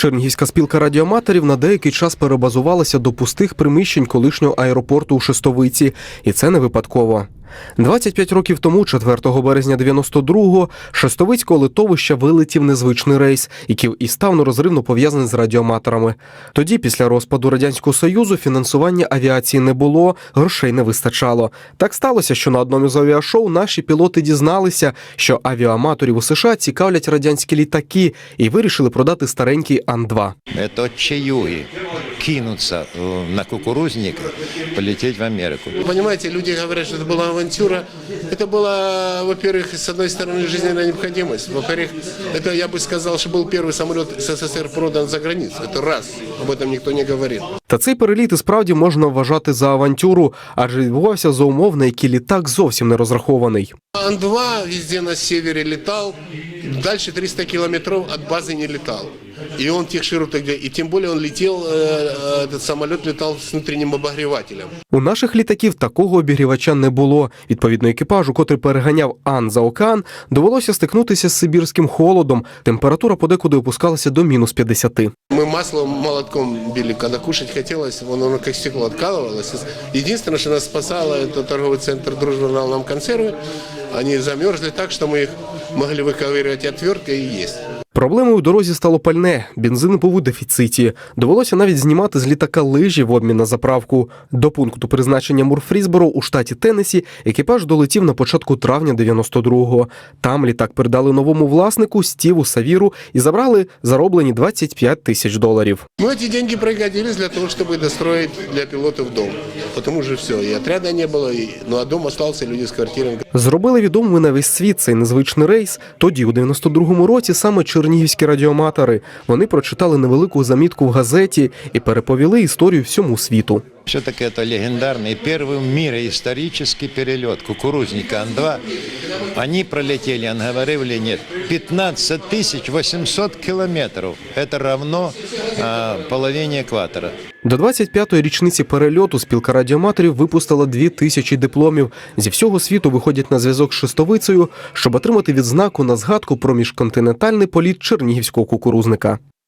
Чернігівська спілка радіоматорів на деякий час перебазувалася до пустих приміщень колишнього аеропорту у Шестовиці, і це не випадково. 25 років тому, 4 березня 92-го, Шестовицького литовища вилетів незвичний рейс, який і став нерозривно пов'язаний з радіоматорами. Тоді, після розпаду радянського союзу, фінансування авіації не було, грошей не вистачало. Так сталося, що на одному з авіашоу наші пілоти дізналися, що авіаматорів у США цікавлять радянські літаки, і вирішили продати старенький Ан-2. Это от чаюги кинуться э, на кукурузника, полететь в Америку. Вы Понимаете, люди говорят, что это была авантюра. Это была, во-первых, с одной стороны, жизненная необходимость. Во-вторых, это, я бы сказал, что был первый самолет СССР продан за границу. Это раз. Об этом никто не говорит. Та цей переліт і справді можна вважати за авантюру, адже відбувався за умов, на які літак зовсім не розрахований. Ан-2 везде на севере летал, дальше 300 километров от базы не летал. И он тех широт, и тем более он летел, э, э, этот самолет летал с внутренним обогревателем. У наших літаків такого обігрівача не було. Відповідно, екіпажу, котрий переганяв Ан за океан, довелося стикнутися з сибірським холодом. Температура подекуди опускалася до мінус 50. Мы масло молотком били, когда кушать хотелось, оно, оно как стекло откалывалось. Единственное, что нас спасало, это торговый центр «Дружба» дал нам консервы. Они замерзли так, что мы их могли выковыривать отверткой и есть. Проблемою у дорозі стало пальне. Бензин був у дефіциті. Довелося навіть знімати з літака лижі в обмін на заправку. До пункту призначення Мурфрісборо у штаті Теннесі екіпаж долетів на початку травня 92-го. Там літак передали новому власнику Стіву Савіру і забрали зароблені 25 тисяч доларів. Ну, эти деньги пригодились для того, чтобы достроить для пилотов дом. Потому что все, и отряда не было, и, ну а дом остался, люди с квартирами. Зробили відомими на весь світ цей незвичний рейс. Тоді, у 92-му році, саме чернігівські радіоматори. Вони прочитали невелику замітку в газеті і переповіли історію всьому світу. Все-таки это легендарный первый в мире исторический перелет кукурузника Ан-2. Они пролетели, он говорил или нет, 15 800 километров. Это равно а, екватора. До 25-ї річниці перельоту спілка радіоматорів випустила дві тисячі дипломів. Зі всього світу виходять на зв'язок з шестовицею, щоб отримати відзнаку на згадку про міжконтинентальний політ чернігівського кукурузника.